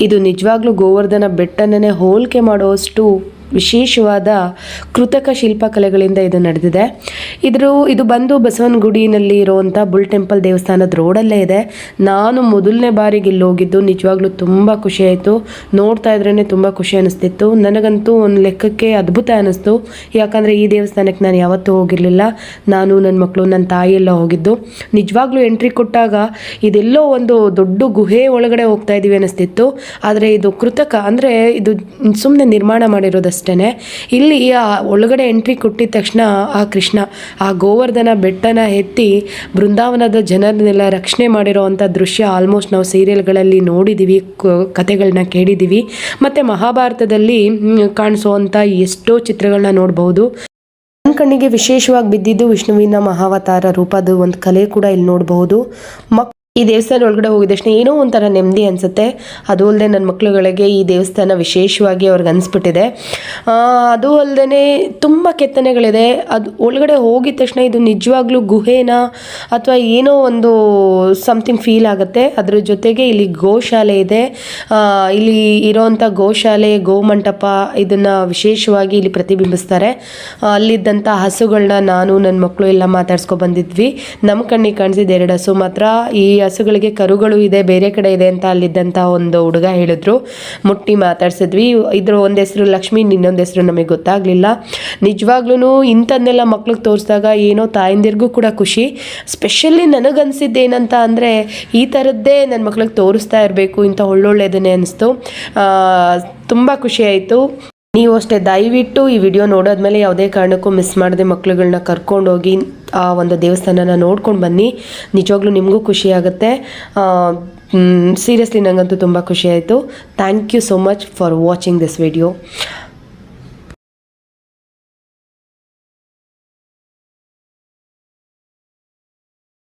ಇದು ನಿಜವಾಗ್ಲೂ ಗೋವರ್ಧನ ಬೆಟ್ಟನೇ ಹೋಲಿಕೆ ಮಾಡುವಷ್ಟು ವಿಶೇಷವಾದ ಕೃತಕ ಶಿಲ್ಪಕಲೆಗಳಿಂದ ಇದು ನಡೆದಿದೆ. ಇದ್ರ ಇದು ಬಂದು ಬಸವನಗುಡಿನಲ್ಲಿ ಇರುವಂಥ ಬುಲ್ ಟೆಂಪಲ್ ದೇವಸ್ಥಾನದ ರೋಡಲ್ಲೇ ಇದೆ. ನಾನು ಮೊದಲನೇ ಬಾರಿಗೆ ಇಲ್ಲಿ ಹೋಗಿದ್ದು, ನಿಜವಾಗ್ಲೂ ತುಂಬ ಖುಷಿ ಆಯಿತು. ನೋಡ್ತಾ ಇದ್ರೇ ತುಂಬ ಖುಷಿ ಅನಿಸ್ತಿತ್ತು. ನನಗಂತೂ ಒಂದು ಲೆಕ್ಕಕ್ಕೆ ಅದ್ಭುತ ಅನ್ನಿಸ್ತು ಯಾಕಂದರೆ ಈ ದೇವಸ್ಥಾನಕ್ಕೆ ನಾನು ಯಾವತ್ತೂ ಹೋಗಿರಲಿಲ್ಲ. ನಾನು ನನ್ನ ಮಕ್ಕಳು ನನ್ನ ತಾಯಿಯೆಲ್ಲ ಹೋಗಿದ್ದು. ನಿಜವಾಗ್ಲೂ ಎಂಟ್ರಿ ಕೊಟ್ಟಾಗ ಇದೆಲ್ಲೋ ಒಂದು ದೊಡ್ಡ ಗುಹೆ ಒಳಗಡೆ ಹೋಗ್ತಾ ಇದ್ದೀವಿ ಅನಿಸ್ತಿತ್ತು. ಆದರೆ ಇದು ಕೃತಕ, ಅಂದರೆ ಇದು ಸುಮ್ಮನೆ ನಿರ್ಮಾಣ ಮಾಡಿರೋದಷ್ಟೇ ಇಲ್ಲಿ ಆ ಒಳಗಡೆ ಎಂಟ್ರಿ ಕೊಟ್ಟಿದ ತಕ್ಷಣ ಆ ಕೃಷ್ಣ, ಆ ಗೋವರ್ಧನ ಬೆಟ್ಟನ ಎತ್ತಿ ಬೃಂದಾವನದ ಜನರನ್ನೆಲ್ಲ ರಕ್ಷಣೆ ಮಾಡಿರೋ ಅಂಥ ದೃಶ್ಯ ಆಲ್ಮೋಸ್ಟ್ ನಾವು ಸೀರಿಯಲ್ಗಳಲ್ಲಿ ನೋಡಿದ್ದೀವಿ ಕಥೆಗಳನ್ನ ಕೇಳಿದ್ದೀವಿ ಮತ್ತು ಮಹಾಭಾರತದಲ್ಲಿ ಕಾಣಿಸುವಂಥ ಎಷ್ಟೋ ಚಿತ್ರಗಳನ್ನ ನೋಡ್ಬೋದು. ನನ್ನ ಕಣ್ಣಿಗೆ ವಿಶೇಷವಾಗಿ ಬಿದ್ದಿದ್ದು ವಿಷ್ಣುವಿನ ಮಹಾವತಾರ ರೂಪದ ಒಂದು ಕಲೆ ಕೂಡ ಇಲ್ಲಿ ನೋಡಬಹುದು ಮಕ್ ಈ ದೇವಸ್ಥಾನ ಒಳಗಡೆ ಹೋಗಿದ ತಕ್ಷಣ ಏನೋ ಒಂಥರ ನೆಮ್ಮದಿ ಅನಿಸುತ್ತೆ. ಅದು ಅಲ್ಲದೆ ನನ್ನ ಮಕ್ಕಳುಗಳಿಗೆ ಈ ದೇವಸ್ಥಾನ ವಿಶೇಷವಾಗಿ ಅವ್ರಿಗೆ ಅನಿಸ್ಬಿಟ್ಟಿದೆ. ಅದು ಅಲ್ಲದೆ ತುಂಬ ಕೆತ್ತನೆಗಳಿದೆ. ಅದು ಒಳಗಡೆ ಹೋಗಿದ ತಕ್ಷಣ ಇದು ನಿಜವಾಗ್ಲೂ ಗುಹೆನಾ? ಅಥವಾ ಏನೋ ಒಂದು ಸಮಥಿಂಗ್ ಫೀಲ್ ಆಗುತ್ತೆ? ಅದ್ರ ಜೊತೆಗೆ ಇಲ್ಲಿ ಗೋಶಾಲೆ ಇದೆ. ಇಲ್ಲಿ ಇರೋವಂಥ ಗೋಶಾಲೆ, ಗೋಮಂಟಪ ಇದನ್ನು ವಿಶೇಷವಾಗಿ ಇಲ್ಲಿ ಪ್ರತಿಬಿಂಬಿಸ್ತಾರೆ. ಅಲ್ಲಿದ್ದಂಥ ಹಸುಗಳನ್ನ ನಾನು ನನ್ನ ಮಕ್ಕಳು ಎಲ್ಲ ಮಾತಾಡ್ಸ್ಕೊ ಬಂದಿದ್ವಿ. ನಮ್ಮ ಕಣ್ಣಿಗೆ ಕಾಣಿಸಿದ ಎರಡು ಹಸು ಮಾತ್ರ. ಈ ಹಸುಗಳಿಗೆ ಕರುಗಳು ಇದೆ, ಬೇರೆ ಕಡೆ ಇದೆ ಅಂತ ಅಲ್ಲಿದ್ದಂಥ ಒಂದು ಹುಡುಗ ಹೇಳಿದ್ರು. ಮುಟ್ಟಿ ಮಾತಾಡ್ಸಿದ್ವಿ. ಇದ್ರ ಒಂದು ಹೆಸರು ಲಕ್ಷ್ಮಿ, ಇನ್ನೊಂದು ಹೆಸರು ನಮಗೆ ಗೊತ್ತಾಗಲಿಲ್ಲ. ನಿಜವಾಗ್ಲೂ ಇಂಥದ್ದನ್ನೆಲ್ಲ ಮಕ್ಳಿಗೆ ತೋರಿಸಿದಾಗ ಏನೋ ತಾಯಂದಿರಿಗೂ ಕೂಡ ಖುಷಿ. ಸ್ಪೆಷಲಿ ನನಗನ್ಸಿದ್ದೇನಂತ ಅಂದರೆ, ಈ ಥರದ್ದೇ ನನ್ನ ಮಕ್ಳಿಗೆ ತೋರಿಸ್ತಾ ಇರಬೇಕು, ಇಂಥ ಒಳ್ಳೊಳ್ಳೆದನ್ನೇ ಅನಿಸ್ತು. ತುಂಬ ಖುಷಿ ಆಯಿತು. ನೀವು ಅಷ್ಟೇ ದಯವಿಟ್ಟು ಈ ವಿಡಿಯೋ ನೋಡೋದ್ಮೇಲೆ ಯಾವುದೇ ಕಾರಣಕ್ಕೂ ಮಿಸ್ ಮಾಡದೆ ಮಕ್ಳುಗಳನ್ನ ಕರ್ಕೊಂಡೋಗಿ, ಆ, ಒಂದು ದೇವಸ್ಥಾನನ ನೋಡ್ಕೊಂಡು ಬನ್ನಿ. ನಿಜವಾಗ್ಲೂ ನಿಮಗೂ ಖುಷಿ ಆಗುತ್ತೆ. ಸೀರಿಯಸ್ಲಿ ನನಗಂತೂ ತುಂಬ ಖುಷಿ ಆಯಿತು. Thank you so much for watching this video